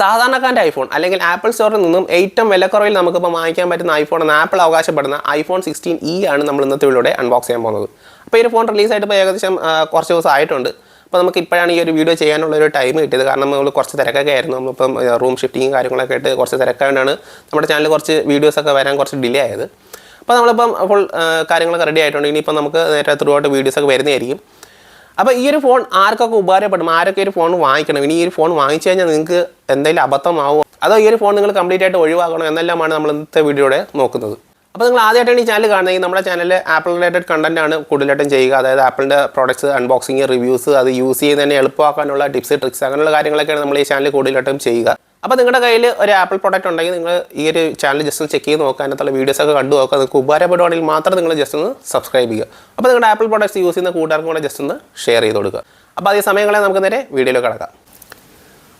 സാധാരണക്കാരന്റെ ഐഫോൺ അല്ലെങ്കിൽ ആപ്പിൾ സ്റ്റോറിൽ നിന്നും ഏറ്റവും വിലക്കുറവിൽ നമുക്കിപ്പോൾ വാങ്ങിക്കാൻ പറ്റുന്ന ഐഫോൺ എന്ന് ആപ്പിൾ അവകാശപ്പെടുന്ന ഐഫോൺ സിക്സ്റ്റീൻ ഇ ആണ് നമ്മൾ ഇന്നത്തെ വീഡിയോയുടെ അൺബോക്സ് ചെയ്യാൻ പോകുന്നത്. അപ്പോൾ ഈ ഒരു ഫോൺ റിലീസായിട്ട് ഇപ്പോൾ ഏകദേശം കുറച്ച് ദിവസം ആയിട്ടുണ്ട്. അപ്പോൾ നമുക്ക് ഇപ്പോഴാണ് ഈ ഒരു വീഡിയോ ചെയ്യാനുള്ള ഒരു ടൈം കിട്ടിയത്. കാരണം നമ്മൾ കുറച്ച് തിരക്കൊക്കെ ആയിരുന്നു. നമ്മളിപ്പം റൂം ഷിഫ്റ്റിങ്ങും കാര്യങ്ങളൊക്കെ ആയിട്ട് കുറച്ച് തിരക്കായതുകൊണ്ടാണ് നമ്മുടെ ചാനലിൽ കുറച്ച് വീഡിയോസൊക്കെ വരാൻ കുറച്ച് ഡിലേ ആയത്. അപ്പോൾ നമ്മളിപ്പം ഫുൾ കാര്യങ്ങളൊക്കെ റെഡി ആയിട്ടുണ്ട്. ഇനിയിപ്പോൾ നമുക്ക് നേരത്തെ ത്രൂ ആയിട്ട് വീഡിയോസൊക്കെ വരുന്നതായിരിക്കും. അപ്പോൾ ഈ ഒരു ഫോൺ ആർക്കൊക്കെ ഉപകാരപ്പെടും? ആരൊക്കെ ഒരു ഫോൺ വാങ്ങിക്കണം? ഇനി ഈ ഒരു ഫോൺ വാങ്ങിച്ചു കഴിഞ്ഞാൽ നിങ്ങൾക്ക് എന്തെങ്കിലും അബദ്ധമാവോ? അതോ ഈ ഒരു ഫോൺ നിങ്ങൾ കംപ്ലീറ്റ് ആയിട്ട് ഒഴിവാക്കണം? എന്നെല്ലാമാണ് നമ്മൾ ഇന്നത്തെ വീഡിയോയുടെ നോക്കുന്നത്. അപ്പോൾ നിങ്ങൾ ആദ്യമായിട്ടാണ് ഈ ചാനൽ കാണുന്നത്. നമ്മുടെ ചാനലിൽ ആപ്പിൾ റിലേറ്റഡ് കണ്ടന്റ് ആണ് കൂടുതലായിട്ടും ചെയ്യുക. അതായത് ആപ്പിളിന്റെ പ്രോഡക്ട്സ് അൺബോക്സിങ് റിവ്യൂസ് അത് യൂസ് ചെയ്യുന്നതിനെ എളുപ്പമാക്കാനുള്ള ടിപ്സ് ട്രിക്സ് അങ്ങനെയുള്ള കാര്യങ്ങളൊക്കെയാണ് നമ്മൾ ഈ ചാനൽ കൂടുതലായിട്ടും ചെയ്യുക. അപ്പോൾ നിങ്ങളുടെ കയ്യിൽ ഒരു ആപ്പിൾ പ്രോഡക്റ്റ് ഉണ്ടെങ്കിൽ നിങ്ങൾ ഈ ഒരു ചാനൽ ജസ്റ്റ് ഒന്ന് ചെക്ക് ചെയ്ത് നോക്കുക അതിനകത്തുള്ള വീഡിയോസ് ഒക്കെ കണ്ടു നോക്കുക നിങ്ങൾക്ക് ഉപകാരപ്പെടുവാണെങ്കിൽ മാത്രം നിങ്ങൾ ജസ്റ്റ് ഒന്ന് സബ്സ്ക്രൈബ് ചെയ്യുക. അപ്പോൾ നിങ്ങളുടെ ആപ്പിൾ പ്രോഡക്റ്റ്സ് യൂസ് ചെയ്യുന്ന കൂട്ടുകാർക്കും കൂടെ ജസ്റ്റ് ഒന്ന് ഷെയർ ചെയ്ത് കൊടുക്കുക. അപ്പോൾ അതേ സമയങ്ങളെ നമുക്ക് നേരെ വീഡിയോയിലേക്ക് കിടക്കാം.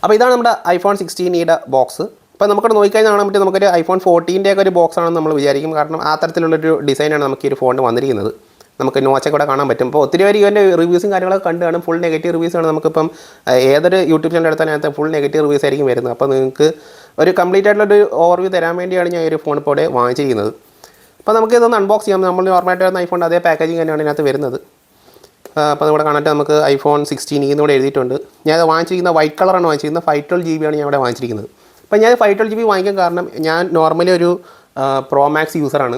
അപ്പോൾ ഇതാണ് നമ്മുടെ ഐഫോൺ സിക്സ്റ്റീൻ ഇയുടെ ബോക്സ് അപ്പോൾ നമുക്കത് നോക്കിക്കഴിഞ്ഞാൽ കാണാൻ പറ്റും നമുക്കൊരു ഐഫോൺ ഫോർട്ടീന്റെ ഒക്കെ ഒരു ബോക്സ് ആണെന്ന് നമ്മൾ വിചാരിക്കും. കാരണം ആ തരത്തിലുള്ളൊരു ഡിസൈനാണ് നമുക്ക് ഈ ഒരു ഫോണിന് വന്നിരിക്കുന്നത്. നമുക്ക് നോച്ചൊക്കെ കൂടെ കാണാൻ പറ്റും. അപ്പോൾ ഒത്തിരി പേര് ഇതിന്റെ റിവ്യൂസും കാര്യങ്ങളൊക്കെ കണ്ടു കാണും. ഫുൾ നെഗറ്റീവ് റിവ്യൂസ് ആണ് നമുക്കിപ്പം ഏതൊരു യൂട്യൂബ് ചാനൽ എടുത്താലും അതിനകത്ത് ഫുൾ നെഗറ്റീവ് റിവ്യൂസ് ആയിരിക്കും വരുന്നത്. അപ്പോൾ നിങ്ങൾക്ക് ഒരു കംപ്ലീറ്റ് ആയിട്ടുള്ള ഒരു ഓവർവ്യൂ തരാൻ വേണ്ടിയാണ് ഞാൻ ഒരു ഫോൺ ഇപ്പോൾ ഇവിടെ വാങ്ങിച്ചിരിക്കുന്നത്. അപ്പോൾ നമുക്ക് ഇതൊന്ന് അൺബോക്സ് ചെയ്യാം. നമ്മൾ നോർമലായിട്ട് വരുന്ന ഐഫോൺ അതേ പാക്കേജിങ് തന്നെയാണ് ഇതിനകത്ത് വരുന്നത്. അപ്പോൾ ഇവിടെ കാണാൻ നമുക്ക് ഐഫോൺ സിക്സ്റ്റീൻ ഇന്നുകൂടെ എഴുതിയിട്ടുണ്ട്. ഞാൻ വാങ്ങിച്ചിരിക്കുന്ന വൈറ്റ് കളറാണ് വാങ്ങിച്ചിരിക്കുന്നത്. ഫൈവ് ട്വൽവ് ജി ബി ആണ് ഞാൻ ഇവിടെ വാങ്ങിച്ചിരിക്കുന്നത്. അപ്പോൾ ഞാൻ ഫൈവ് ട്വൽവ് ജി ബി വാങ്ങിക്കാൻ കാരണം ഞാൻ നോർമലി ഒരു പ്രോ മാക്സ് യൂസറാണ്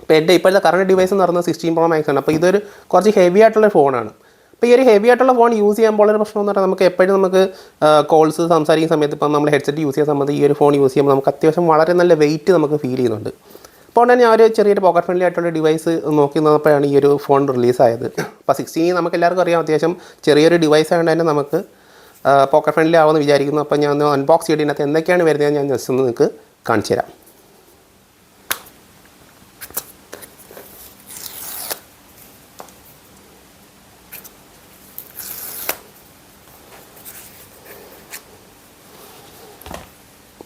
ഇപ്പോൾ എന്റെ ഇപ്പോഴത്തെ കറണ്ട് ഡിവൈസ് എന്ന് പറയുന്നത് സിക്സ്റ്റീൻ പ്രോ മാക്സ് ആണ്. അപ്പോൾ ഇതൊരു കുറച്ച് ഹെവി ആയിട്ടുള്ള ഫോണാണ് അപ്പോൾ ഈ ഒരു ഹെവി ആയിട്ടുള്ള ഫോൺ യൂസ് ചെയ്യുമ്പോൾ ഒരു പ്രശ്നം എന്ന് പറഞ്ഞാൽ നമുക്ക് എപ്പോഴും നമുക്ക് കോൾസ് സംസാരിക്കുന്ന സമയത്ത് ഇപ്പം നമ്മൾ ഹെഡ്സെറ്റ് യൂസ് ചെയ്യുന്ന സമയത്ത് ഈ ഒരു ഫോൺ യൂസ് ചെയ്യുമ്പോൾ നമുക്ക് അത്യാവശ്യം വളരെ നല്ല വെയിറ്റ് നമുക്ക് ഫീൽ ചെയ്യുന്നുണ്ട്. അപ്പോൾ തന്നെ ഞാൻ ഒരു ചെറിയൊരു പോക്കറ്റ് ഫ്രണ്ട്ലി ആയിട്ടുള്ള ഡിവൈസ് നോക്കി നിന്നപ്പോഴാണ് ഈ ഒരു ഫോൺ റിലീസായത് അപ്പോൾ സിക്സ്റ്റീൻ നമുക്ക് എല്ലാവർക്കും അറിയാം അത്യാവശ്യം ചെറിയൊരു ഡിവൈസ് ആയതുകൊണ്ട് തന്നെ നമുക്ക് പോക്കറ്റ് ഫ്രണ്ട്ലി ആവുമെന്ന് വിചാരിക്കുന്നു. അപ്പോൾ ഞാൻ ഒന്ന് അൺബോക്സ് ചെയ്തതിനകത്ത് എന്തൊക്കെയാണ് വരുന്നത് ഞാൻ ജസ്റ്റ് ഒന്ന് നിങ്ങൾക്ക് കാണിച്ചു തരാം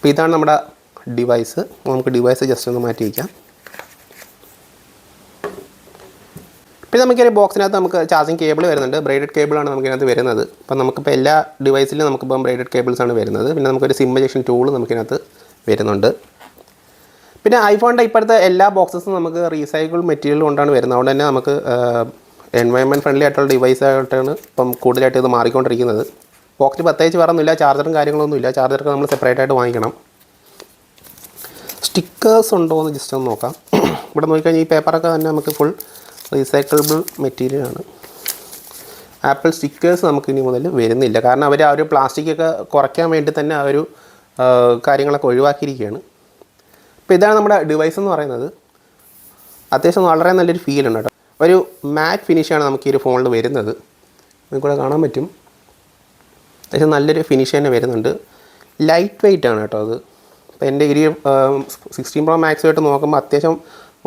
അപ്പോൾ ഇതാണ് നമ്മുടെ ഡിവൈസ് നമുക്ക് ഡിവൈസ് ജസ്റ്റ് ഒന്ന് മാറ്റി വയ്ക്കാം പിന്നെ നമുക്കൊരു ബോക്സിനകത്ത് നമുക്ക് ചാർജിങ് കേബിൾ വരുന്നുണ്ട്. ബ്രൈഡഡ് കേബിളാണ് നമുക്കിനകത്ത് വരുന്നത്. അപ്പം നമുക്കിപ്പോൾ എല്ലാ ഡിവൈസിലും നമുക്കിപ്പം ബ്രൈഡഡ് കേബിൾസ് ആണ് വരുന്നത്. പിന്നെ നമുക്കൊരു സിം ജക്ഷൻ ടൂൾ നമുക്കിനകത്ത് വരുന്നുണ്ട്. പിന്നെ ഐഫോണിന്റെ ഇപ്പോഴത്തെ എല്ലാ ബോക്സസും നമുക്ക് റീസൈക്കിൾ മെറ്റീരിയൽ കൊണ്ടാണ് വരുന്നത്. അതുകൊണ്ട് തന്നെ നമുക്ക് എൻവയോൺമെന്റ് ഫ്രണ്ട്ലി ആയിട്ടുള്ള ഡിവൈസ് ആയിട്ടാണ് ഇപ്പം കൂടുതലായിട്ട് ഇത് മാറിക്കൊണ്ടിരിക്കുന്നത്. ബോക്സിൽ പ്രത്യേകിച്ച് വേറെ ഒന്നുമില്ല ചാർജറും കാര്യങ്ങളൊന്നും ഇല്ല. ചാർജറൊക്കെ നമ്മൾ സെപ്പറേറ്റ് ആയിട്ട് വാങ്ങിക്കണം. സ്റ്റിക്കേഴ്സ് ഉണ്ടോ എന്ന് ജസ്റ്റ് ഒന്ന് നോക്കാം. ഇവിടെ നോക്കിക്കഴിഞ്ഞാൽ ഈ പേപ്പറൊക്കെ തന്നെ നമുക്ക് ഫുൾ റീസൈക്കിളബിൾ മെറ്റീരിയലാണ് ആപ്പിൾ സ്റ്റിക്കേഴ്സ് നമുക്ക് ഇനി മുതൽ വരുന്നില്ല. കാരണം അവർ ആ ഒരു പ്ലാസ്റ്റിക്കൊക്കെ കുറയ്ക്കാൻ വേണ്ടി തന്നെ ആ ഒരു കാര്യങ്ങളൊക്കെ ഒഴിവാക്കിയിരിക്കുകയാണ്. അപ്പോൾ ഇതാണ് നമ്മുടെ ഡിവൈസ് എന്ന് പറയുന്നത്. അത്യാവശ്യം വളരെ നല്ലൊരു ഫീൽ ഉണ്ട് കേട്ടോ. ഒരു മാറ്റ് ഫിനിഷാണ് നമുക്ക് ഈ ഒരു ഫോണിൽ വരുന്നത്. നിങ്ങൾക്കൂടെ കാണാൻ പറ്റും. അത്യാവശ്യം നല്ലൊരു ഫിനിഷ് തന്നെ വരുന്നുണ്ട്. ലൈറ്റ് വെയിറ്റ് ആണ് കേട്ടോ അത്. അപ്പോൾ എന്റെ ഈ സിക്സ്റ്റീൻ പ്രോ മാക്സ് ആയിട്ട് നോക്കുമ്പോൾ അത്യാവശ്യം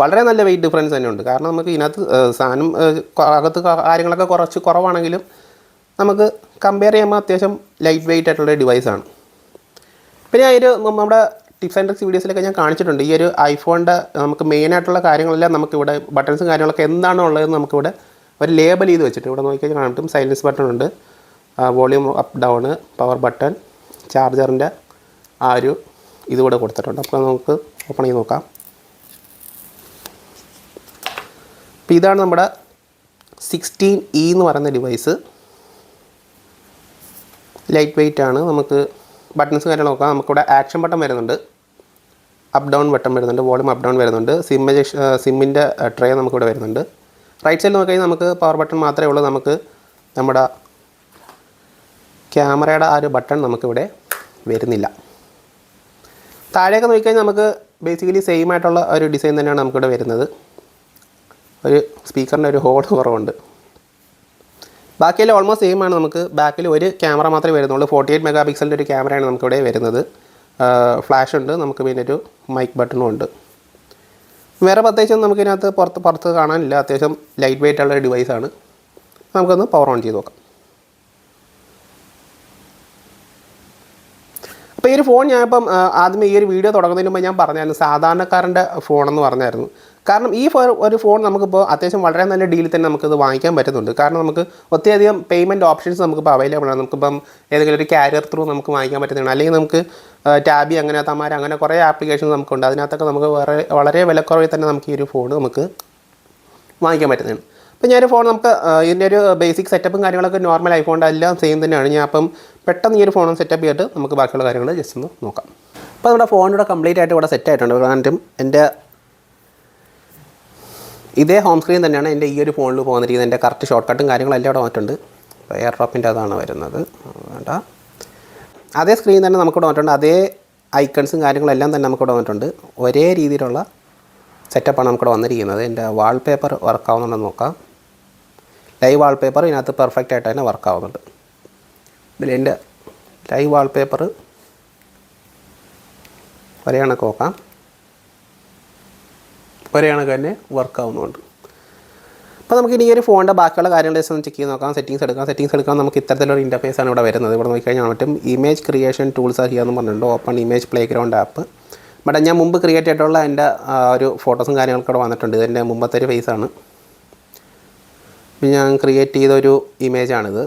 വളരെ നല്ല വെയിറ്റ് ഡിഫറൻസ് തന്നെ ഉണ്ട്. കാരണം നമുക്ക് ഇതിനകത്ത് സാധനം അകത്ത് കാര്യങ്ങളൊക്കെ കുറച്ച് കുറവാണെങ്കിലും നമുക്ക് കമ്പയർ ചെയ്യുമ്പോൾ അത്യാവശ്യം ലൈറ്റ് വെയിറ്റ് ആയിട്ടുള്ള ആണ്. പിന്നെ ഈ ഒരു നമ്മുടെ ടിപ്സ് ആൻഡ് ട്രിക്സ് വീഡിയോസിലൊക്കെ ഞാൻ കാണിച്ചിട്ടുണ്ട്. ഈ ഒരു ഐഫോണിന്റെ നമുക്ക് മെയിൻ ആയിട്ടുള്ള കാര്യങ്ങളെല്ലാം നമുക്കിവിടെ ബട്ടൺസും കാര്യങ്ങളൊക്കെ എന്താണോ ഉള്ളതെന്ന് നമുക്കിവിടെ ഒരു ലേബൽ ചെയ്ത് വെച്ചിട്ട് ഇവിടെ നോക്കിക്കഴിഞ്ഞാൽ പറ്റും. സൈലൻസ് ബട്ടൺ ഉണ്ട്. Volume up down power button ചാർജറിന്റെ ആ ഒരു ഇതുകൂടെ കൊടുത്തിട്ടുണ്ട്. അപ്പോൾ നമുക്ക് ഓപ്പൺ ചെയ്ത് നോക്കാം. അപ്പോൾ ഇതാണ് നമ്മുടെ സിക്സ്റ്റീൻ ഇ എന്ന് പറയുന്ന ഡിവൈസ് ലൈറ്റ് വെയിറ്റ് ആണ്. നമുക്ക് ബട്ടൺസ് കാര്യങ്ങൾ നോക്കാം. നമുക്കിവിടെ ആക്ഷൻ ബട്ടൺ വരുന്നുണ്ട്. അപ്പ് ഡൗൺ ബട്ടൺ വരുന്നുണ്ട്. വോളിയം അപ്പ് ഡൗൺ വരുന്നുണ്ട്. സിം സിമ്മിന്റെ ട്രേ നമുക്കിവിടെ വരുന്നുണ്ട്. റൈറ്റ് സൈഡിൽ നോക്കിക്കഴിഞ്ഞാൽ നമുക്ക് പവർ ബട്ടൺ മാത്രമേ ഉള്ളൂ. നമുക്ക് നമ്മുടെ ക്യാമറയുടെ ആ ഒരു ബട്ടൺ നമുക്കിവിടെ വരുന്നില്ല. താഴെയൊക്കെ നോക്കിക്കഴിഞ്ഞാൽ നമുക്ക് ബേസിക്കലി സെയിം ആയിട്ടുള്ള ഒരു ഡിസൈൻ തന്നെയാണ് നമുക്കിവിടെ വരുന്നത്. ഒരു സ്പീക്കറിന്റെ ഒരു ഹോൾ കുറവുണ്ട്. ബാക്കിയെല്ലാം ഓൾമോസ്റ്റ് സെയിം ആണ്. നമുക്ക് ബാക്കിൽ ഒരു ക്യാമറ മാത്രമേ വരുന്നുള്ളൂ. ഫോർട്ടി എയ്റ്റ് മെഗാ പിക്സലിന്റെ ഒരു ക്യാമറയാണ് നമുക്കിവിടെ വരുന്നത്. ഫ്ലാഷ് ഉണ്ട്. നമുക്ക് പിന്നെ ഒരു മൈക്ക് ബട്ടണും ഉണ്ട്. വേറെ പ്രത്യേകിച്ചും നമുക്കിതിനകത്ത് പുറത്ത് പുറത്ത് കാണാനില്ല. അത്യാവശ്യം ലൈറ്റ് വെയിറ്റ് ഉള്ള ഡിവൈസാണ് നമുക്കൊന്ന് പവർ ഓൺ ചെയ്ത് നോക്കാം. അപ്പോൾ ഈ ഒരു ഫോൺ ഞാനിപ്പം ആദ്യമേ ഈ ഒരു വീഡിയോ തുടങ്ങുന്നതിന് മുമ്പ് ഞാൻ പറഞ്ഞായിരുന്നു സാധാരണക്കാരന്റെ ഫോണെന്ന് പറഞ്ഞായിരുന്നു. കാരണം ഈ ഒരു ഫോൺ നമുക്കിപ്പോൾ അത്യാവശ്യം വളരെ നല്ല ഡീലിൽ തന്നെ നമുക്കിത് വാങ്ങിക്കാൻ പറ്റുന്നുണ്ട്. കാരണം നമുക്ക് ഒത്തിരിയധികം പേയ്മെന്റ് ഓപ്ഷൻസ് നമുക്കിപ്പോൾ അവൈലബിൾ ആണ്. നമുക്കിപ്പം ഏതെങ്കിലും ഒരു കാരിയർ ത്രൂ നമുക്ക് വാങ്ങിക്കാൻ പറ്റുന്നതാണ്. അല്ലെങ്കിൽ നമുക്ക് ടാബി അങ്ങനെ തമാര അങ്ങനെ കുറേ ആപ്ലിക്കേഷൻസ് നമുക്കുണ്ട്. അതിനകത്തൊക്കെ നമുക്ക് വളരെ വളരെ വിലക്കുറവിൽ തന്നെ നമുക്ക് ഈ ഒരു ഫോൺ നമുക്ക് വാങ്ങിക്കാൻ പറ്റുന്നതാണ്. അപ്പോൾ ഞാനൊരു ഫോൺ നമുക്ക് ഇതിന്റെ ഒരു ബേസിക് സെറ്റപ്പും കാര്യങ്ങളൊക്കെ നോർമൽ ഐഫോണിന്റെ എല്ലാം സെയിം തന്നെയാണ്. ഞാൻ അപ്പം പെട്ടെന്ന് ഈ ഒരു ഫോൺ സെറ്റപ്പ് ചെയ്തിട്ട് നമുക്ക് ബാക്കിയുള്ള കാര്യങ്ങൾ ജസ്റ്റ് ഒന്ന് നോക്കാം. അപ്പോൾ നമ്മുടെ ഫോൺ കംപ്ലീറ്റ് ആയിട്ട് ഇവിടെ സെറ്റ് ആയിട്ടുണ്ട്. കാരണം എന്റെ ഇതേ ഹോം സ്ക്രീൻ തന്നെയാണ് എന്റെ ഈ ഒരു ഫോണിൽ പോകുന്നിരിക്കുന്നത് എന്റെ കറക്റ്റ് ഷോർട്ട് കട്ടും കാര്യങ്ങളെല്ലാം ഇവിടെ വന്നിട്ടുണ്ട് എയർ ഡ്രോപ്പിന്റെ അതാണ് വരുന്നത്. വേണ്ട. അതേ സ്ക്രീൻ തന്നെ നമുക്കിവിടെ വന്നിട്ടുണ്ട് അതേ ഐക്കൺസും കാര്യങ്ങളെല്ലാം തന്നെ നമുക്കിവിടെ വന്നിട്ടുണ്ട് ഒരേ രീതിയിലുള്ള സെറ്റപ്പാണ് നമുക്കിവിടെ വന്നിരിക്കുന്നത്. എന്റെ വാൾപേപ്പർ വർക്ക് ആവുന്നുണ്ടെന്ന് നോക്കാം. ലൈവ് വാൾപേപ്പർ ഇതിനകത്ത് പെർഫെക്റ്റ് ആയിട്ട് തന്നെ വർക്ക് ആവുന്നുണ്ട്. ഇതിൽ എന്റെ ലൈവ് വാൾപേപ്പർ ഒരേ കണക്ക് നോക്കാം. ഒരേ കണക്ക് തന്നെ വർക്ക് ആവുന്നുണ്ട്. അപ്പോൾ നമുക്ക് ഇനി ഒരു ഫോണിന്റെ ബാക്കിയുള്ള കാര്യങ്ങൾ ജസ്റ്റ് ഒന്ന് ചെക്ക് ചെയ്ത് നോക്കാം. സെറ്റിങ്സ് എടുക്കാം. സെറ്റിങ്സ് എടുക്കാൻ നമുക്ക് ഇത്തരത്തിലൊരു ഇന്റർഫേസ് ആണ് ഇവിടെ വരുന്നത്. ഇവിടെ നോക്കിക്കഴിഞ്ഞാൽ മറ്റും ഇമേജ് ക്രിയേഷൻ ടൂൾസ് ആർ എന്ന് പറഞ്ഞിട്ടുണ്ട്. Open image playground app but ഞാൻ മുമ്പ് ക്രിയേറ്റ് ചെയ്തിട്ടുള്ള എന്റെ ഒരു ഫോട്ടോസും കാര്യങ്ങളൊക്കെ ഇവിടെ വന്നിട്ടുണ്ട്. ഇതിന്റെ മുമ്പത്തെ ഒരു ഫേസ് ആണ്. ഇപ്പം ഞാൻ ക്രിയേറ്റ് ചെയ്തൊരു ഇമേജാണിത്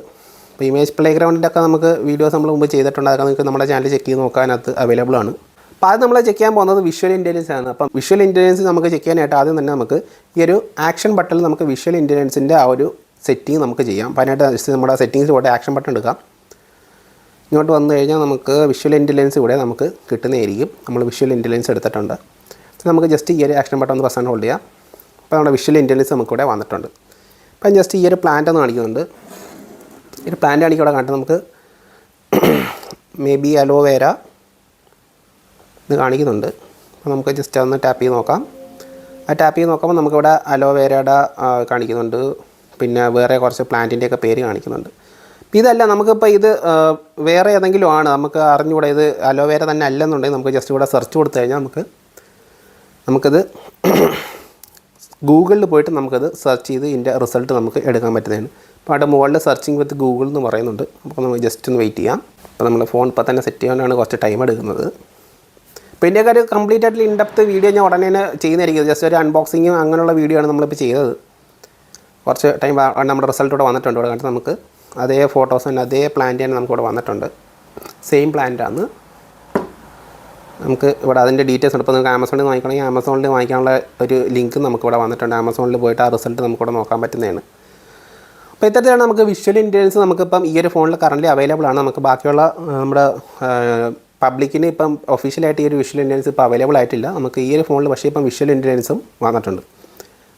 അപ്പോൾ ഇമേജ് പ്ലേ ഗ്രൗണ്ടിലൊക്കെ നമുക്ക് വീഡിയോസ് നമ്മൾ മുമ്പ് ചെയ്തിട്ടുണ്ട്. അതൊക്കെ നിങ്ങൾക്ക് നമ്മുടെ ചാനൽ ചെക്ക് ചെയ്ത് നോക്കാനകത്ത് അവൈലബിൾ ആണ്. അപ്പോൾ അത് നമ്മൾ ചെക്ക് ചെയ്യാൻ പോകുന്നത് വിഷ്വൽ ഇന്റലിജൻസ് ആണ്. അപ്പം വിഷ്വൽ ഇന്റലിജൻസ് നമുക്ക് ചെക്ക് ചെയ്യാനായിട്ട് ആദ്യം തന്നെ നമുക്ക് ഈ ഒരു ആക്ഷൻ ബട്ടണിൽ നമുക്ക് വിഷ്വൽ ഇന്റലിജൻസിന്റെ ആ ഒരു സെറ്റിംഗ് നമുക്ക് ചെയ്യാം. അപ്പോൾ അതിനായിട്ട് നമ്മുടെ സെറ്റിങ്സ് പോയിട്ട് ആക്ഷൻ ബട്ടൺ എടുക്കാം ഇങ്ങോട്ട് വന്നു കഴിഞ്ഞാൽ നമുക്ക് വിഷ്വൽ ഇന്റലിജൻസ് ഇവിടെ നമുക്ക് കിട്ടുന്നതായിരിക്കും. നമ്മൾ വിഷ്വൽ ഇന്റലിജൻസ് എടുത്തിട്ടുണ്ട്. നമുക്ക് ജസ്റ്റ് ഈ ഒരു ആക്ഷൻ ബട്ടൺ ഒന്ന് പ്രസന്റ് ഹോൾഡ് ചെയ്യാം. അപ്പോൾ നമ്മുടെ വിഷ്വൽ ഇന്റലിജൻസ് നമുക്കിവിടെ വന്നിട്ടുണ്ട്. അപ്പം ജസ്റ്റ് ഈ ഒരു പ്ലാന്റ് ഒന്ന് കാണിക്കുന്നുണ്ട്. ഈ ഒരു പ്ലാന്റ് ആണെങ്കിൽ ഇവിടെ കാണിട്ട് നമുക്ക് മേ ബി അലോവേര ഇത് കാണിക്കുന്നുണ്ട്. അപ്പോൾ നമുക്ക് ജസ്റ്റ് ഒന്ന് ടാപ്പ് ചെയ്ത് നോക്കാം. ആ ടാപ്പ് ചെയ്ത് നോക്കുമ്പോൾ നമുക്കിവിടെ അലോവേരയുടെ കാണിക്കുന്നുണ്ട്. പിന്നെ വേറെ കുറച്ച് പ്ലാന്റിന്റെയൊക്കെ പേര് കാണിക്കുന്നുണ്ട്. ഇതല്ല നമുക്കിപ്പോൾ ഇത് വേറെ ഏതെങ്കിലും ആണ്. നമുക്ക് അറിഞ്ഞുകൂടെ ഇത് അലോവേര തന്നെ അല്ലെന്നുണ്ടെങ്കിൽ നമുക്ക് ജസ്റ്റ് ഇവിടെ സെർച്ച് കൊടുത്തു കഴിഞ്ഞാൽ നമുക്ക് നമുക്കിത് ഗൂഗിളിൽ പോയിട്ട് നമുക്കത് സെർച്ച് ചെയ്ത് ഇതിന്റെ റിസൾട്ട് നമുക്ക് എടുക്കാൻ പറ്റുന്നതാണ്. അപ്പോൾ അവിടെ മുകളിൽ സെർച്ചിങ് വിത്ത് ഗൂഗിൾ എന്ന് പറയുന്നുണ്ട്. അപ്പോൾ നമുക്ക് ജസ്റ്റ് ഒന്ന് വെയിറ്റ് ചെയ്യാം. അപ്പോൾ നമ്മൾ ഫോൺ ഇപ്പോൾ തന്നെ സെറ്റ് ചെയ്യാനാണ് കുറച്ച് ടൈം എടുക്കുന്നത്. അപ്പോൾ ഇതിന്റെയൊക്കെ ഒരു കംപ്ലീറ്റ് ആയിട്ടുള്ള ഇൻഡെപ്ത് വീഡിയോ ഞാൻ ഉടനെ തന്നെ ചെയ്യുന്നതായിരിക്കും. ജസ്റ്റ് ഒരു അൺബോക്സിങ്ങും അങ്ങനെയുള്ള വീഡിയോ ആണ് നമ്മളിപ്പോൾ ചെയ്തത്. കുറച്ച് ടൈം നമ്മുടെ റിസൾട്ട് ഇവിടെ വന്നിട്ടുണ്ട്. ഇവിടെ കണ്ടിട്ട് നമുക്ക് അതേ ഫോട്ടോസ് തന്നെ അതേ പ്ലാന്റ് തന്നെ നമുക്ക് ഇവിടെ വന്നിട്ടുണ്ട്. സെയിം പ്ലാന്റാണ് നമുക്ക് ഇവിടെ അതിന്റെ ഡീറ്റെയിൽസ് ഉണ്ട്. ഇപ്പോൾ നിങ്ങൾക്ക് ആമസോണിൽ വാങ്ങിക്കണമെങ്കിൽ ആമസോണിൽ വാങ്ങിക്കാനുള്ള ഒരു ലിങ്ക് നമുക്ക് ഇവിടെ വന്നിട്ടുണ്ട്. ആമസോണിൽ പോയിട്ട് ആ റിസൾട്ട് നമുക്കിവിടെ നോക്കാൻ പറ്റുന്നതാണ്. അപ്പോൾ ഇത്തരത്തിലാണ് നമുക്ക് വിഷ്വൽ ഇന്റലിജൻസ് നമുക്കിപ്പം ഈ ഒരു ഫോണിൽ കറന്റ് അവൈലബിൾ ആണ്. നമുക്ക് ബാക്കിയുള്ള നമ്മുടെ പബ്ലിക്കിന് ഇപ്പം ഒഫീഷ്യലായിട്ട് ഈ ഒരു വിഷ്വൽ ഇന്റലിജൻസ് ഇപ്പോൾ അവൈലബിൾ ആയിട്ടില്ല. നമുക്ക് ഈ ഒരു ഫോണിൽ പക്ഷേ ഇപ്പം വിഷ്വൽ ഇന്റലിജൻസും വന്നിട്ടുണ്ട്.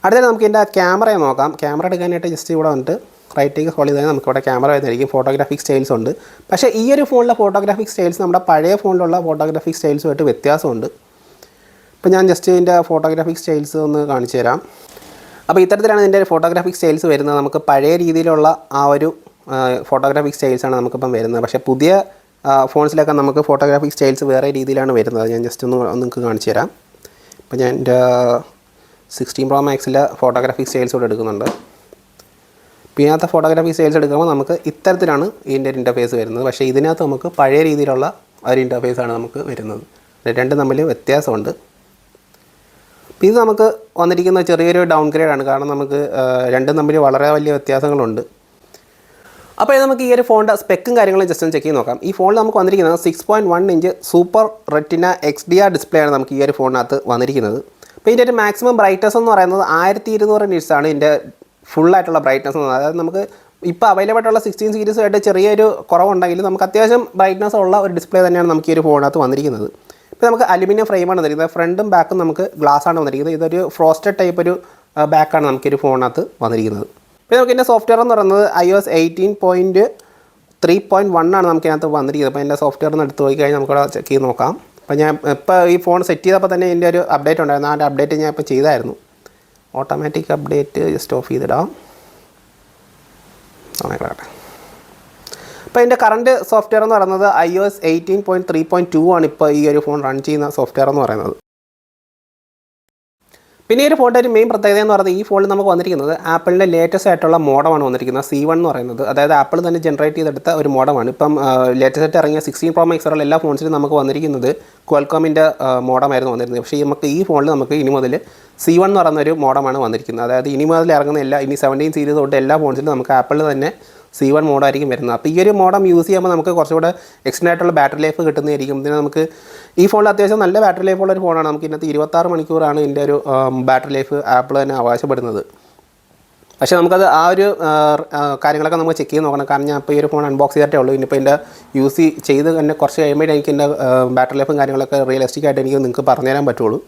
അടുത്തത് നമുക്ക് ഇതിന്റെ ക്യാമറയെ നോക്കാം. ക്യാമറ എടുക്കാനായിട്ട് ജസ്റ്റ് ഇവിടെ വന്നിട്ട് റൈറ്റേക്ക് ഹോൾ ചെയ്താൽ നമുക്ക് ഇവിടെ ക്യാമറ വരുന്നതായിരിക്കും. ഫോട്ടോഗ്രാഫിക് സ്റ്റൈൽസ് ഉണ്ട്. പക്ഷേ ഈ ഒരു ഫോണിലെ ഫോട്ടോഗ്രാഫിക് സ്റ്റൈൽസ് നമ്മുടെ പഴയ ഫോണിലുള്ള ഫോട്ടോഗ്രാഫിക് സ്റ്റൈൽസുമായിട്ട് വ്യത്യാസമുണ്ട്. ഇപ്പോൾ ഞാൻ ജസ്റ്റ് ഇതിന്റെ ഫോട്ടോഗ്രാഫിക് സ്റ്റൈൽസ് ഒന്ന് കാണിച്ചു തരാം. അപ്പോൾ ഇത്തരത്തിലാണ് ഇതിന്റെ ഫോട്ടോഗ്രാഫിക് സ്റ്റൈൽസ് വരുന്നത്. നമുക്ക് പഴയ രീതിയിലുള്ള ആ ഒരു ഫോട്ടോഗ്രാഫിക് സ്റ്റൈൽസാണ് നമുക്കിപ്പം വരുന്നത്. പക്ഷേ പുതിയ ഫോൺസിലൊക്കെ നമുക്ക് ഫോട്ടോഗ്രാഫിക് സ്റ്റൈൽസ് വേറെ രീതിയിലാണ് വരുന്നത്. ഞാൻ ജസ്റ്റ് ഒന്ന് നിങ്ങൾക്ക് കാണിച്ചു തരാം. ഇപ്പോൾ ഞാൻ എന്റെ സിക്സ്റ്റീൻ പ്രോ മാക്സിലെ ഫോട്ടോഗ്രാഫിക് സ്റ്റൈൽസ് കൂടെ എടുക്കുന്നുണ്ട്. ഇതിനകത്ത് ഫോട്ടോഗ്രാഫി സെയിൽസ് എടുക്കുമ്പോൾ നമുക്ക് ഇത്തരത്തിലാണ് ഇതിന്റെ ഒരു ഇന്റർഫേസ് വരുന്നത്. പക്ഷേ ഇതിനകത്ത് നമുക്ക് പഴയ രീതിയിലുള്ള ഒരു ആണ് നമുക്ക് വരുന്നത്. രണ്ടും തമ്മിൽ വ്യത്യാസമുണ്ട്. ഇത് നമുക്ക് വന്നിരിക്കുന്ന ചെറിയൊരു ഡൗൺ ഗ്രേഡാണ് കാരണം നമുക്ക് രണ്ടും തമ്മിൽ വളരെ വലിയ വ്യത്യാസങ്ങളുണ്ട്. അപ്പോൾ ഇത് നമുക്ക് ഈ ഒരു ഫോണിന്റെ സ്പെക്കും കാര്യങ്ങളും ജസ്റ്റ് ഒന്ന് ചെക്ക് ചെയ്ത് നോക്കാം. ഈ ഫോണിൽ നമുക്ക് വന്നിരിക്കുന്നത് six point one inch super retina X D R display ആണ് നമുക്ക് ഈ ഒരു ഫോണിനകത്ത് വന്നിരിക്കുന്നത്. അപ്പോൾ ഇതിന്റെ ഒരു മാക്സിമം ബ്രൈറ്റ്നസ് എന്ന് പറയുന്നത് ആയിരത്തി ഇരുന്നൂറ് നിറ്റ്സ് ആണ് ഇതിന്റെ ഫുള്ളായിട്ടുള്ള ബ്രൈറ്റ്നസ് അതായത് നമുക്ക് ഇപ്പോൾ അവൈലബിൾ ആയിട്ടുള്ള സിക്സ്റ്റീൻ സീരീസുമായിട്ട് ചെറിയൊരു കുറവുണ്ടെങ്കിലും നമുക്ക് അത്യാവശ്യം ബ്രൈറ്റ്നസ് ഉള്ള ഒരു ഡിസ്പ്ലേ തന്നെയാണ് നമുക്ക് ഈ ഒരു ഫോണിനകത്ത് വന്നിരിക്കുന്നത്. ഇപ്പോൾ നമുക്ക് അലുമിനിയം ഫ്രെയിമാണ് വന്നിരിക്കുന്നത്. ഫ്രണ്ടും ബാക്കും നമുക്ക് ഗ്ലാസ് ആണ് വന്നിരിക്കുന്നത്. ഇതൊരു ഫ്രോസ്റ്റഡ് ടൈപ്പ് ഒരു ബാക്കാണ് നമുക്ക് ഈ ഒരു ഫോണിനകത്ത് വന്നിരിക്കുന്നത്. പിന്നെ നമുക്ക് ഇതിന്റെ സോഫ്റ്റ്വെയർ എന്ന് പറയുന്നത് I O S eighteen point three point one ആണ് നമുക്ക് ഇതിനകത്ത് വന്നിരിക്കുന്നത്. അപ്പോൾ എന്റെ സോഫ്റ്റ്വെയർ ഒന്ന് എടുത്ത് പോയി കഴിഞ്ഞാൽ നമുക്കവിടെ ചെക്ക് ചെയ്ത് നോക്കാം. അപ്പോൾ ഞാൻ ഇപ്പോൾ ഈ ഫോൺ സെറ്റ് ചെയ്തപ്പോൾ തന്നെ എന്റെ ഒരു അപ്ഡേറ്റ് ഉണ്ടായിരുന്നു. ആ അപ്ഡേറ്റ് ഞാൻ ഇപ്പോൾ ചെയ്തായിരുന്നു. ഓട്ടോമാറ്റിക് അപ്ഡേറ്റ് ജസ്റ്റ് ഓഫ് ചെയ്തിടാം. കിടക്കട്ടെ അപ്പോൾ ഇതിന്റെ കറണ്ട് സോഫ്റ്റ്വെയർ എന്ന് പറയുന്നത് I O S eighteen point three point two ആണ് ഇപ്പോൾ ഈ ഒരു ഫോൺ റൺ ചെയ്യുന്ന സോഫ്റ്റ്വെയർ എന്ന് പറയുന്നത്. പിന്നെ ഈ ഒരു ഫോണിന്റെ ഒരു മെയിൻ പ്രത്യേകത എന്ന് പറയുന്നത് ഈ ഫോണിൽ നമുക്ക് വന്നിരിക്കുന്നത് ആപ്പിളിന്റെ ലേറ്റസ്റ്റ് ആയിട്ടുള്ള മോഡമാണ് വന്നിരിക്കുന്നത് സി വൺ എന്ന് പറയുന്നത്. അതായത് ആപ്പിൾ തന്നെ ജനറേറ്റ് ചെയ്തെടുത്ത ഒരു മോഡമാണ്. ഇപ്പം ലേറ്റസ്റ്റ് ആയിട്ട് ഇറങ്ങിയ സിക്സ്റ്റീൻ പ്രോ മാക്സ് എല്ലാ ഫോൺസിലും നമുക്ക് വന്നിരിക്കുന്നത് ക്വൽക്കോമിന്റെ മോഡമായിരുന്നു വന്നിരുന്നത്. പക്ഷേ നമുക്ക് ഈ ഫോണിൽ നമുക്ക് ഇനി മുതൽ സി വൺ എന്ന് പറയുന്ന ഒരു മോഡമാണ് വന്നിരിക്കുന്നത്. അതായത് ഇനി മുതൽ ഇറങ്ങുന്ന എല്ലാ ഇനി സെവന്റീൻ സീരീസ് തൊട്ട് എല്ലാ ഫോൺസിലും നമുക്ക് ആപ്പിളിൽ തന്നെ സി വൺ മോഡായിരിക്കും വരുന്നത്. അപ്പോൾ ഈ ഒരു മോഡം യൂസ് ചെയ്യുമ്പോൾ നമുക്ക് കുറച്ചുകൂടെ എക്സ്റ്റൻഡ് ആയിട്ടുള്ള ബാറ്ററി ലൈഫ് കിട്ടുന്നതായിരിക്കും. ഇതിന് നമുക്ക് ഈ ഫോണിൽ അത്യാവശ്യം നല്ല ബാറ്ററി ലൈഫ് ഉള്ള ഒരു ഫോണാണ് നമുക്ക് ഇതിനകത്ത് ഇരുപത്താറ് മണിക്കൂറാണ് ഇതിന്റെ ഒരു ബാറ്ററി ലൈഫ് ആപ്പിൾ തന്നെ അവകാശപ്പെടുന്നത്. പക്ഷേ നമുക്കത് ആ ഒരു കാര്യങ്ങളൊക്കെ നമുക്ക് ചെക്ക് ചെയ്ത് നോക്കണം. കാരണം ഞാൻ ഇപ്പോൾ ഈ ഒരു ഫോൺ അൺബോക്സ് ചെയ്തിട്ടേ ഉള്ളൂ. ഇനിയിപ്പോൾ എന്റെ യൂസ് ചെയ്ത് തന്നെ കുറച്ച് കഴിയുമ്പോൾ എനിക്ക് എന്റെ ബാറ്ററി ലൈഫും കാര്യങ്ങളൊക്കെ റിയലിസ്റ്റിക് ആയിട്ട് എനിക്ക് നിങ്ങൾക്ക് പറഞ്ഞുതരാൻ പറ്റുള്ളൂ.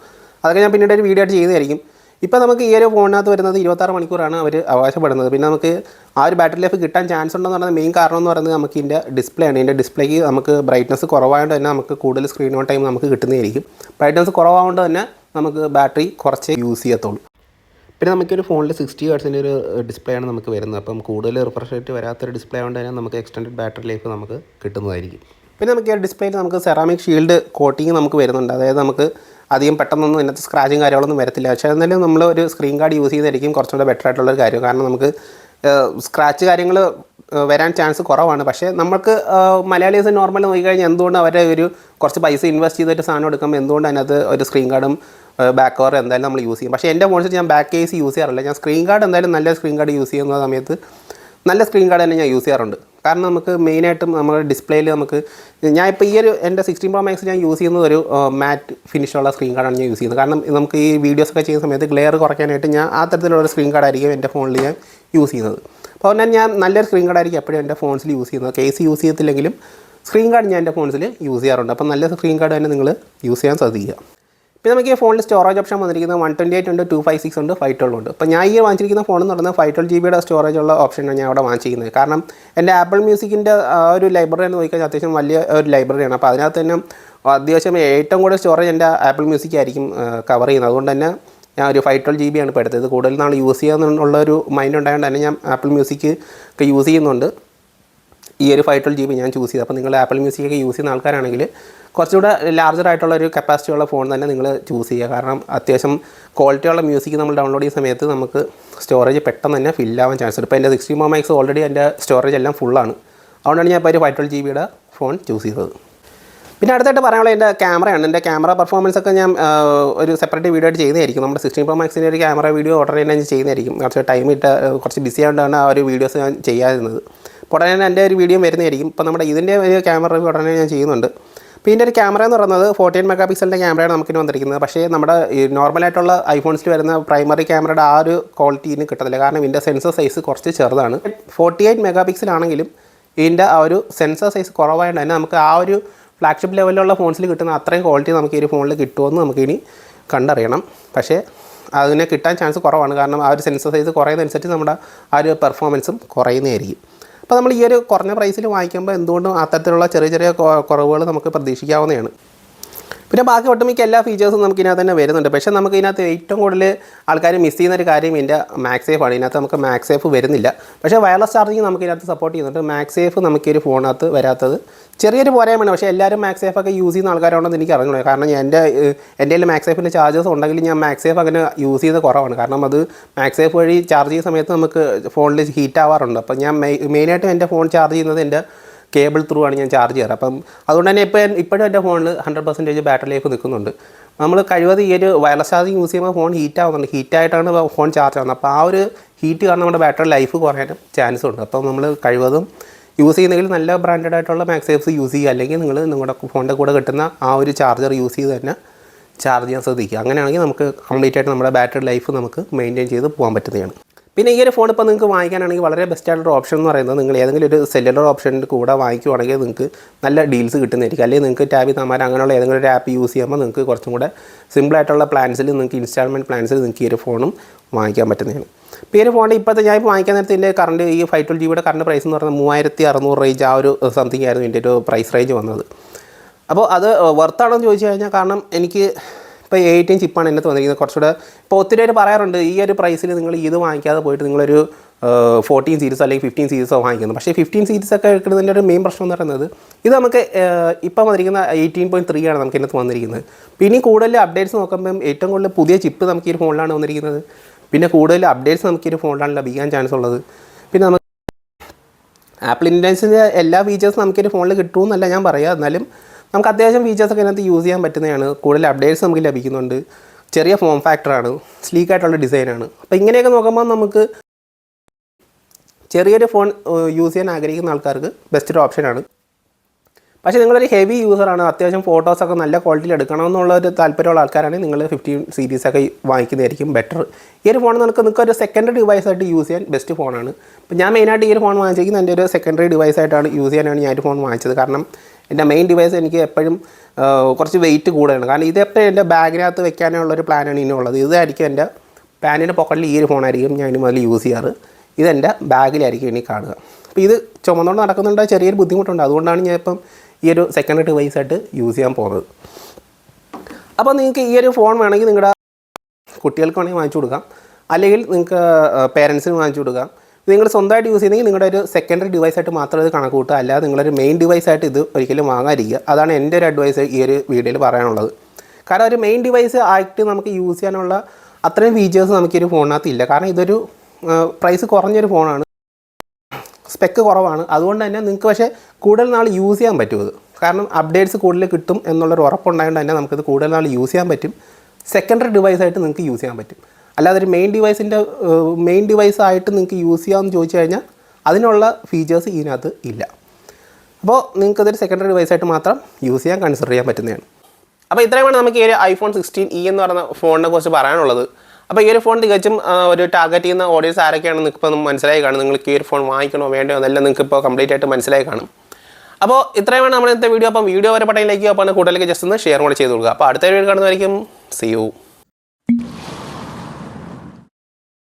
അതൊക്കെ ഞാൻ പിന്നീട് ഒരു വീഡിയോ ആയിട്ട് ചെയ്യുന്നതായിരിക്കും. ഇപ്പോൾ നമുക്ക് ഈ ഒരു ഫോണിനകത്ത് വരുന്നത് ഇരുപത്താറ് മണിക്കൂറാണ് അവർ അവകാശപ്പെടുന്നത്. പിന്നെ നമുക്ക് ആ ഒരു ബാറ്ററി ലൈഫ് കിട്ടാൻ ചാൻസ് ഉണ്ടെന്ന് പറയുന്നത് മെയിൻ കാരണം എന്ന് പറയുന്നത് നമുക്ക് ഇതിന്റെ ഡിസ്പ്ലേ ആണ്. ഇതിന്റെ ഡിസ്പ്ലേക്ക് നമുക്ക് ബ്രൈറ്റ്നസ് കുറവായതുകൊണ്ട് തന്നെ നമുക്ക് കൂടുതൽ സ്ക്രീൻ ഓൺ ടൈം നമുക്ക് കിട്ടുന്നതായിരിക്കും. ബ്രൈറ്റ്നസ് കുറവായതുകൊണ്ട് തന്നെ നമുക്ക് ബാറ്ററി കുറച്ച് യൂസ് ചെയ്യത്തുള്ളൂ. പിന്നെ നമുക്കൊരു ഫോണിൽ സിക്സ്റ്റി ഹേർട്സിന്റെ ഒരു ഡിസ്പ്ലേ ആണ് നമുക്ക് വരുന്നത്. അപ്പം കൂടുതൽ റിഫ്രഷ് റേറ്റ് വരാത്തൊരു ഡിസ്പ്ലേ ആയതുകൊണ്ട് തന്നെ നമുക്ക് എക്സ്റ്റൻഡ് ബാറ്ററി ലൈഫ് നമുക്ക് കിട്ടുന്നതായിരിക്കും. പിന്നെ നമുക്ക് ഈ ഡിസ്പ്ലേയിൽ നമുക്ക് സെറാമിക് ഷീൽഡ് കോട്ടിങ് നമുക്ക് വരുന്നുണ്ട്. അതായത് നമുക്ക് അധികം പെട്ടെന്നൊന്നും ഇതിനകത്ത് സ്ക്രാച്ചും കാര്യങ്ങളൊന്നും വരത്തില്ല. പക്ഷേ എന്നാലും നമ്മൾ ഒരു സ്ക്രീൻ കാർഡ് യൂസ് ചെയ്തായിരിക്കും കുറച്ചുകൂടെ ബെറ്റർ ആയിട്ടുള്ളൊരു കാര്യം. കാരണം നമുക്ക് സ്ക്രാച്ച് കാര്യങ്ങൾ വരാൻ ചാൻസ് കുറവാണ്. പക്ഷേ നമുക്ക് മലയാളീസ് നോർമൽ നോക്കിക്കഴിഞ്ഞാൽ എന്തുകൊണ്ട് അവരെ ഒരു കുറച്ച് പൈസ ഇൻവെസ്റ്റ് ചെയ്തിട്ട് സാധനം എടുക്കുമ്പോൾ എന്തുകൊണ്ട് അതിനകത്ത് ഒരു സ്ക്രീൻ കാർഡും ബാക്ക് കവർ എന്തായാലും നമ്മൾ യൂസ് ചെയ്യും. പക്ഷേ എന്റെ ഫോണിൽ ഞാൻ ബാക്ക് കേസ് യൂസ് ചെയ്യാറില്ല. ഞാൻ സ്ക്രീൻ കാർഡ് എന്തായാലും നല്ല സ്ക്രീൻ കാർഡ് യൂസ് ചെയ്യുന്ന സമയത്ത് നല്ല സ്ക്രീൻ കാർഡ് തന്നെ ഞാൻ യൂസ് ചെയ്യാറുണ്ട്. കാരണം നമുക്ക് മെയിനായിട്ടും നമ്മുടെ ഡിസ്പ്ലേയിൽ നമുക്ക് ഞാൻ ഇപ്പോൾ ഈ ഒരു എന്റെ സിക്സ്റ്റീൻ പ്രോ മാക്സ് ഞാൻ യൂസ് ചെയ്യുന്നത് ഒരു മാറ്റ് ഫിനിഷുള്ള സ്ക്രീൻ കാർഡാണ് ഞാൻ യൂസ് ചെയ്യുന്നത്. കാരണം നമുക്ക് ഈ വീഡിയോസ് ഒക്കെ ചെയ്യുന്ന സമയത്ത് ഗ്ലെയർ കുറയ്ക്കാനായിട്ട് ഞാൻ ആ തരത്തിലുള്ള സ്ക്രീൻ കാർഡായിരിക്കും എന്റെ ഫോണിൽ ഞാൻ യൂസ് ചെയ്യുന്നത്. അപ്പോൾ അതുകൊണ്ട് ഞാൻ നല്ലൊരു സ്ക്രീൻ കാർഡായിരിക്കും എപ്പോഴും എന്റെ ഫോൺസിൽ യൂസ് ചെയ്യുന്നത്. കേസ് യൂസ് ചെയ്യത്തില്ലെങ്കിലും സ്ക്രീൻ കാർഡ് ഞാൻ എന്റെ ഫോൺസിൽ യൂസ് ചെയ്യാറുണ്ട്. അപ്പോൾ നല്ല സ്ക്രീൻ കാർഡ് തന്നെ നിങ്ങൾ യൂസ് ചെയ്യാൻ ശ്രദ്ധിക്കുക. പിന്നെ നമുക്ക് ഈ ഫോണിൽ സ്റ്റോറേജ് ഓപ്ഷൻ വന്നിരിക്കുന്നത് വൺ ട്വന്റി എയ്റ്റ് ഉണ്ട് ടു ഫൈവ് സിക്സ് ഉണ്ട് ഫൈവ് ട്വൽവ് ഉണ്ട്. അപ്പോൾ ഞാൻ ഈ വാങ്ങിച്ചിരിക്കുന്ന ഫോൺ എന്ന് പറയുന്നത് ഫൈവ് ട്വൽവ് ജി ബിയുടെ സ്റ്റോറേജ് ഉള്ള ഓപ്ഷനാണ് ഞാൻ അവിടെ വാങ്ങിച്ചിരിക്കുന്നത്. കാരണം എന്റെ ആപ്പിൾ മ്യൂസിക്കിന്റെ ആ ഒരു ലൈബ്രറി എന്ന് നോക്കിക്കഴിഞ്ഞാൽ അത്യാവശ്യം വലിയ ഒരു ലൈബ്രറിയാണ് അപ്പോൾ അതിനകത്ത് തന്നെ അത്യാവശ്യം ഏറ്റവും കൂടുതൽ സ്റ്റോറേജ് എന്റെ ആപ്പിൾ മ്യൂസിക് ആയിരിക്കും കവർ ചെയ്യുന്നത്. അതുകൊണ്ട് തന്നെ ഞാൻ ഒരു ഫൈവ് ട്വൽവ് ജി ബി ആണ് ഇപ്പോൾ എടുത്തത്. കൂടുതൽ നാൾ യൂസ് ചെയ്യാന്നുള്ള ഒരു മൈൻഡ് ഉണ്ടായതുകൊണ്ട് തന്നെ ഞാൻ ആപ്പിൾ മ്യൂസിക് ഒക്കെ യൂസ് ചെയ്യുന്നുണ്ട്. ഈ ഒരു ഫൈവ് ട്വൽവ് ജി ബി ഞാൻ ചൂസ് ചെയ്തത്. അപ്പോൾ നിങ്ങൾ ആപ്പിൾ മ്യൂസിക് ഒക്കെ യൂസ് ചെയ്യുന്ന ആൾക്കാരാണെങ്കിൽ കുറച്ചുകൂടെ ലാർജർ ആയിട്ടുള്ള ഒരു കപ്പാസിറ്റി ഉള്ള ഫോൺ തന്നെ നിങ്ങൾ ചൂസ് ചെയ്യുക. കാരണം അത്യാവശ്യം ക്വാളിറ്റി ഉള്ള മ്യൂസിക് നമ്മൾ ഡൗൺലോഡ് ചെയ്യുന്ന സമയത്ത് നമുക്ക് സ്റ്റോറേജ് പെട്ടെന്ന് തന്നെ ഫില്ലാവാൻ ചാൻസ് ഉണ്ട്. ഇപ്പോൾ എന്റെ സിക്സ്റ്റി മോ മാക്സ് ഓൾറെഡി എന്റെ സ്റ്റോറേജ് എല്ലാം ഫുള്ളാണ് അതുകൊണ്ടാണ് ഞാൻ ഇപ്പോൾ ഒരു ഫൈവ് ട്വൽവ് ജി ബിയുടെ ഫോൺ ചൂസ് ചെയ്തത്. പിന്നെ അടുത്തായിട്ട് പറയാനുള്ള എന്റെ ക്യാമറയാണ് എന്റെ ക്യാമറ പെർഫോമൻസ് ഒക്കെ ഞാൻ ഒരു സെപ്പറേറ്റ് വീഡിയോ ആയിട്ട് ചെയ്യുന്നതായിരിക്കും നമ്മുടെ സിക്സ്റ്റീൻ പ്രോ മാക്സിന്റെ ഒരു ക്യാമറ വീഡിയോ ഓർഡർ ചെയ്യാൻ ഞാൻ ചെയ്യുന്നതായിരിക്കും. കുറച്ച് ടൈം ഇട്ട് കുറച്ച് ബിസി ആയതുകൊണ്ടാണ് ആ ഒരു വീഡിയോസ് ഞാൻ ചെയ്യാതിരുന്നത്. അപ്പോൾ ഉടനെ എന്റെ ഒരു വീഡിയോ വരുന്നതായിരിക്കും. ഇപ്പോൾ നമ്മുടെ ഇതിന്റെ ഒരു ക്യാമറ റിവ്യൂ ഉടനെ ഞാൻ ചെയ്യുന്നുണ്ട്. അപ്പോൾ ഇതിന്റെ ഒരു ക്യാമറ എന്ന് പറയുന്നത് ഫോർട്ടീൻ മെഗാ പിക്സലിന്റെ ക്യാമറയാണ് നമുക്കിന് വന്നിരിക്കുന്നത്. പക്ഷേ നമ്മുടെ നോർമലായിട്ടുള്ള ഐഫോൺസിൽ വരുന്ന പ്രൈമറി ക്യാമറയുടെ ആ ഒരു ക്വാളിറ്റിന് കിട്ടത്തില്ല. കാരണം ഇതിന്റെ സെൻസർ സൈസ് കുറച്ച് ചെറുതാണ്. ഫോർട്ടി എയ്റ്റ് മെഗാ പിക്സലാണെങ്കിലും ഇതിന്റെ ആ ഒരു സെൻസർ സൈസ് കുറവായതുകൊണ്ട് തന്നെ നമുക്ക് ആ ഒരു ഫ്ലാഗ്ഷിപ്പ് ലെവലിലുള്ള ഫോൺസിൽ കിട്ടുന്ന അത്രയും ക്വാളിറ്റി നമുക്ക് ഈ ഒരു ഫോണിൽ കിട്ടുമെന്ന് നമുക്കിനി കണ്ടറിയണം. പക്ഷേ അതിനെ കിട്ടാൻ ചാൻസ് കുറവാണ്. കാരണം ആ ഒരു സെൻസർ സൈസ് കുറയുന്നതനുസരിച്ച് നമ്മുടെ ആ ഒരു പെർഫോമൻസും കുറയുന്നതായിരിക്കും. അപ്പോൾ നമ്മൾ ഈ ഒരു കുറഞ്ഞ പ്രൈസിൽ വാങ്ങിക്കുമ്പോൾ എന്തുകൊണ്ടും അത്തരത്തിലുള്ള ചെറിയ ചെറിയ കുറവുകൾ നമുക്ക് പ്രതീക്ഷിക്കാവുന്നതാണ്. പിന്നെ ബാക്കി ഒട്ടുമിക്ക എല്ലാ ഫീച്ചേഴ്സും നമുക്ക് ഇതിനകത്ത് തന്നെ വരുന്നുണ്ട്. പക്ഷേ നമുക്ക് ഇതിനകത്ത് ഏറ്റവും കൂടുതൽ ആൾക്കാർ മിസ് ചെയ്യുന്ന ഒരു കാര്യം ഇതിന്റെ മാക്സ് ആണ്. ഇതിനകത്ത് നമുക്ക് മാക്സ് സേഫ് വരുന്നില്ല. പക്ഷേ വയർലെസ് ചാർജിങ് നമുക്ക് ഇതിനകത്ത് സപ്പോർട്ട് ചെയ്യുന്നുണ്ട്. മാക്സ് സേഫ് നമുക്ക് ഈ ഒരു ഫോണിനകത്ത് വരാത്തത് ചെറിയൊരു പോരായ്മയാണ്. പക്ഷേ എല്ലാവരും മാക്സ് സേഫ് ഒക്കെ യൂസ് ചെയ്യുന്ന ആൾക്കാരാണെന്ന് എനിക്ക് അറിഞ്ഞു കാരണം എന്റെ എന്റെ കയ്യിൽ മാക്സ് സേഫിന്റെ ചാർജസ് ഉണ്ടെങ്കിൽ ഞാൻ മാക്സ് സേഫ് അങ്ങനെ യൂസ് ചെയ്ത് കുറവാണ്. കാരണം അത് മാക്സ് സേഫ് വഴി ചാർജ് ചെയ്യുന്ന സമയത്ത് നമുക്ക് ഫോണിൽ ഹീറ്റ് ആവാറുണ്ട്. അപ്പം ഞാൻ മെയിനായിട്ടും എന്റെ ഫോൺ ചാർജ് ചെയ്യുന്നത് എന്റെ കേബിൾ ത്രൂ ആണ് ഞാൻ ചാർജ് ചെയ്യാറ്. അപ്പം അതുകൊണ്ട് തന്നെ ഇപ്പോൾ ഇപ്പോഴും എന്റെ ഫോണിൽ ഹൺഡ്രഡ് പെർസെന്റേജ് ബാറ്ററി ലൈഫ് നിൽക്കുന്നുണ്ട്. നമ്മൾ കഴിവത് ഈ ഒരു വയർലെസ് ചാർജിങ് യൂസ് ചെയ്യുമ്പോൾ ഫോൺ ഹീറ്റ് ആവുന്നുണ്ട്. ഹീറ്റ് ആയിട്ടാണ് ഫോൺ ചാർജ് ആവുന്നത്. അപ്പോൾ ആ ഒരു ഹീറ്റ് കാരണം നമ്മുടെ ബാറ്ററി ലൈഫ് കുറയാനും ചാൻസ് ഉണ്ട്. അപ്പോൾ നമ്മൾ കഴിവതും യൂസ് ചെയ്യുന്നെങ്കിൽ നല്ല ബ്രാൻഡഡ് ആയിട്ടുള്ള മാക്സേഫ്സ് യൂസ് ചെയ്യുക. അല്ലെങ്കിൽ നിങ്ങൾ നിങ്ങളുടെ ഫോണിന്റെ കൂടെ കിട്ടുന്ന ആ ഒരു ചാർജർ യൂസ് ചെയ്ത് തന്നെ ചാർജ് ചെയ്യാൻ ശ്രദ്ധിക്കുക. അങ്ങനെയാണെങ്കിൽ നമുക്ക് കംപ്ലീറ്റ് ആയിട്ട് നമ്മുടെ ബാറ്ററി ലൈഫ് നമുക്ക് മെയിന്റെയിൻ ചെയ്ത് പോകാൻ പറ്റുന്നതാണ്. പിന്നെ ഈ ഒരു ഫോൺ ഇപ്പോൾ നിങ്ങൾക്ക് വാങ്ങിക്കാനാണെങ്കിൽ വളരെ ബെസ്റ്റ് ആയിട്ടുള്ള ഓപ്ഷൻ എന്ന് പറയുന്നത് നിങ്ങൾ ഏതെങ്കിലും ഒരു സെല്ലുലർ ഓപ്ഷന്റെ കൂടെ വാങ്ങിക്കുവാണെങ്കിൽ നിങ്ങൾക്ക് നല്ല ഡീൽസ് കിട്ടുന്നതായിരിക്കും. അല്ലെങ്കിൽ നിങ്ങൾക്ക് ടാബി തമാര അങ്ങനെയുള്ള ഏതെങ്കിലും ഒരു ആപ്പ് യൂസ് ചെയ്യുമ്പോൾ നിങ്ങൾക്ക് കുറച്ചും കൂടെ സിമ്പിളായിട്ടുള്ള പ്ലാൻസിൽ നിങ്ങൾക്ക് ഇൻസ്റ്റാൾമെന്റ് പ്ലാൻസിൽ നിങ്ങൾക്ക് ഈ ഒരു ഫോണും വാങ്ങിക്കാൻ പറ്റുന്നതാണ്. ഇപ്പോൾ ഈ ഒരു ഫോണിന്റെ ഇപ്പോഴത്തെ ഞാൻ ഇപ്പോൾ വാങ്ങിക്കാൻ നേരത്തെ എന്റെ കറണ്ട് ഈ ഫൈവ് ട്വൽ ജിയുടെ കറണ്ട് പ്രൈസ് എന്ന് പറഞ്ഞാൽ മൂവായിരത്തി അറുന്നൂറ് റേഞ്ച് ആ ഒരു സംതിങ് ആയിരുന്നു എന്റെ ഒരു പ്രൈസ് റേഞ്ച് വന്നത്. അപ്പോൾ അത് വർത്താണോ എന്ന് ചോദിച്ചു കഴിഞ്ഞാൽ കാരണം എനിക്ക് ഇപ്പോൾ എയ്റ്റീൻ ചിപ്പാണ് എന്നെ വന്നിരിക്കുന്നത് കുറച്ചുകൂടെ ഇപ്പോൾ ഒത്തിരി പേര് പറയാറുണ്ട് ഈ ഒരു പ്രൈസിൽ നിങ്ങൾ ഇത് വാങ്ങിക്കാതെ പോയിട്ട് നിങ്ങളൊരു ഫോർട്ടീൻ സീരീസ് അല്ലെങ്കിൽ ഫിഫ്റ്റീൻ സീരീസോ വാങ്ങിക്കുന്നത്. പക്ഷേ ഫിഫ്റ്റീൻ സീരീസ് ഒക്കെ എടുക്കുന്നതിന്റെ ഒരു മെയിൻ പ്രശ്നം എന്ന് പറയുന്നത് ഇത് നമുക്ക് ഇപ്പം വന്നിരിക്കുന്ന എയ്റ്റീൻ പോയിന്റ് ത്രീ ആണ് നമുക്ക് ഇതിനകത്ത് വന്നിരിക്കുന്നത്. പിന്നെ കൂടുതൽ അപ്ഡേറ്റ്സ് നോക്കുമ്പം ഏറ്റവും കൂടുതൽ പുതിയ ചിപ്പ് നമുക്ക് ഈ ഫോണിലാണ് വന്നിരിക്കുന്നത്. പിന്നെ കൂടുതൽ അപ്ഡേറ്റ്സ് നമുക്ക് ഈ ഫോണിലാണ് ലഭിക്കാൻ ചാൻസ് ഉള്ളത്. പിന്നെ നമുക്ക് ആപ്പിൾ ഇൻഡൻസിന്റെ എല്ലാ ഫീച്ചേഴ്സും നമുക്കൊരു ഫോണിൽ കിട്ടുമെന്നല്ല ഞാൻ പറയാം. എന്നാലും നമുക്ക് അത്യാവശ്യം ഫീച്ചേഴ്സൊക്കെ ഇതിനകത്ത് യൂസ് ചെയ്യാൻ പറ്റുന്നതാണ്. കൂടുതൽ അപ്ഡേറ്റ്സ് നമുക്ക് ലഭിക്കുന്നുണ്ട്. ചെറിയ ഫോം ഫാക്ടറാണ് സ്ലീക്ക് ആയിട്ടുള്ള ഡിസൈനാണ് അപ്പോൾ ഇങ്ങനെയൊക്കെ നോക്കുമ്പോൾ നമുക്ക് ചെറിയൊരു ഫോൺ യൂസ് ചെയ്യാൻ ആഗ്രഹിക്കുന്ന ആൾക്കാർക്ക് ബെസ്റ്റ് ഒരു ഓപ്ഷനാണ് പക്ഷേ നിങ്ങളൊരു ഹെവി യൂസറാണ് അത്യാവശ്യം ഫോട്ടോസൊക്കെ നല്ല ക്വാളിറ്റിയിൽ എടുക്കണമെന്നുള്ള ഒരു താല്പര്യമുള്ള ആൾക്കാരാണെങ്കിൽ നിങ്ങൾ ഫിഫ്റ്റീൻ സീരീസൊക്കെ വാങ്ങിക്കുന്നതായിരിക്കും ബെറ്റർ ഈ ഒരു ഫോൺ നമുക്ക് നിങ്ങൾക്ക് ഒരു സെക്കൻഡറി ആയിട്ട് യൂസ് ചെയ്യാൻ ബെസ്റ്റ് ഫോണാണ് ഇപ്പോൾ ഞാൻ മെയിനായിട്ട് ഈ ഒരു ഫോൺ വാങ്ങിച്ചിരിക്കുന്നത് എന്റെ ഒരു സെക്കൻഡറി ഡിവൈസ് ആയിട്ടാണ് യൂസ് ചെയ്യാനാണ് ഞാൻ ഒരു ഫോൺ വാങ്ങിച്ചത്. കാരണം എന്റെ മെയിൻ ഡിവൈസ് എനിക്ക് എപ്പോഴും കുറച്ച് വെയിറ്റ് കൂടുതലാണ്. കാരണം ഇത് എപ്പോഴും എന്റെ ബാഗിനകത്ത് വെക്കാനുള്ളൊരു പ്ലാനാണ് ഇനിയുള്ളത്. ഇതായിരിക്കും എന്റെ പാനിന്റെ പോക്കറ്റിൽ ഈ ഒരു ഫോണായിരിക്കും ഞാൻ ഇനി മുതൽ യൂസ് ചെയ്യാറ്. ഇതെന്റെ ബാഗിലായിരിക്കും ഇനി കാണുക. അപ്പോൾ ഇത് ചുമന്നുകൊണ്ട് നടക്കുന്നുണ്ട്. ചെറിയൊരു ബുദ്ധിമുട്ടുണ്ട്. അതുകൊണ്ടാണ് ഞാൻ ഇപ്പം ഈ ഒരു സെക്കൻഡ് ഡിവൈസ് ആയിട്ട് യൂസ് ചെയ്യാൻ പോകുന്നത് അപ്പോൾ നിങ്ങൾക്ക് ഈ ഒരു ഫോൺ വേണമെങ്കിൽ നിങ്ങളുടെ കുട്ടികൾക്ക് വേണമെങ്കിൽ വാങ്ങിച്ചു കൊടുക്കാം. അല്ലെങ്കിൽ നിങ്ങൾക്ക് പേരൻസിന് വാങ്ങിച്ചു കൊടുക്കാം. നിങ്ങൾ സ്വന്തമായിട്ട് യൂസ് ചെയ്യുന്നെങ്കിൽ നിങ്ങളുടെ ഒരു സെക്കൻഡറി ഡിവൈസ് ആയിട്ട് മാത്രം ഇത് കണക്ക് കൂട്ടുക. അല്ലാതെ നിങ്ങളൊരു മെയിൻ ഡിവൈസ് ആയിട്ട് ഇത് ഒരിക്കലും വാങ്ങാതിരിക്കുക. അതാണ് എന്റെ ഒരു അഡ്വൈസ് ഈ ഒരു വീഡിയോയിൽ പറയാനുള്ളത്. കാരണം ഒരു മെയിൻ ഡിവൈസ് ആയിട്ട് നമുക്ക് യൂസ് ചെയ്യാനുള്ള അത്രയും ഫീച്ചേഴ്സ് നമുക്ക് ഈ ഒരു ഫോണിനകത്ത് ഇല്ല. കാരണം ഇതൊരു പ്രൈസ് കുറഞ്ഞൊരു ഫോണാണ് സ്പെക്ക് കുറവാണ്. അതുകൊണ്ട് തന്നെ നിങ്ങൾക്ക് പക്ഷേ കൂടുതൽ നാൾ യൂസ് ചെയ്യാൻ പറ്റും ഇത്. കാരണം അപ്ഡേറ്റ്സ് കൂടുതൽ കിട്ടും എന്നുള്ളൊരു ഉറപ്പുണ്ടായതുകൊണ്ട് തന്നെ നമുക്കിത് കൂടുതൽ നാൾ യൂസ് ചെയ്യാൻ പറ്റും. സെക്കൻഡറി ഡിവൈസ് ആയിട്ട് നിങ്ങൾക്ക് യൂസ് ചെയ്യാൻ പറ്റും. അല്ലാതെ ഒരു മെയിൻ ഡിവൈസിന്റെ മെയിൻ ഡിവൈസ് ആയിട്ട് നിങ്ങൾക്ക് യൂസ് ചെയ്യാമെന്ന് ചോദിച്ചു കഴിഞ്ഞാൽ അതിനുള്ള ഫീച്ചേഴ്സ് ഇതിനകത്ത് ഇല്ല. അപ്പോൾ നിങ്ങൾക്ക് സെക്കൻഡറി ഡിവൈസ് ആയിട്ട് മാത്രം യൂസ് ചെയ്യാൻ കൺസിഡർ ചെയ്യാൻ പറ്റുന്നതാണ്. അപ്പോൾ ഇത്രയുമാണ് നമുക്ക് ഈ ഒരു ഐഫോൺ സിക്സ്റ്റീൻ ഇ എന്ന് പറയുന്ന ഫോണിനെ കുറിച്ച് പറയാനുള്ളത്. അപ്പോൾ ഈ ഒരു ഫോൺ തികച്ചും ഒരു ടാർഗറ്റ് ചെയ്യുന്ന ഓഡിയൻസ് ആരൊക്കെയാണ് നിങ്ങൾക്ക് ഇപ്പോൾ മനസ്സിലായി കാണും. നിങ്ങൾക്ക് ഈ ഒരു ഫോൺ വാങ്ങിക്കണോ വേണ്ടോ എന്നെല്ലാം നിങ്ങൾക്ക് ഇപ്പോൾ കംപ്ലീറ്റ് ആയിട്ട് മനസ്സിലായി കാണും. അപ്പോൾ ഇത്രയുമാണ് നമ്മുടെ ഇന്നത്തെ വീഡിയോ അപ്പം വീഡിയോ വരെ പട്ടയിലേക്ക് അപ്പോൾ കൂടുതലേക്ക് ജസ്റ്റ് ഒന്ന് ഷെയർ കൂടെ ചെയ്ത് കൊടുക്കുക. അപ്പോൾ അടുത്ത വീഡിയോ കാണുന്നതായിരിക്കും സി യു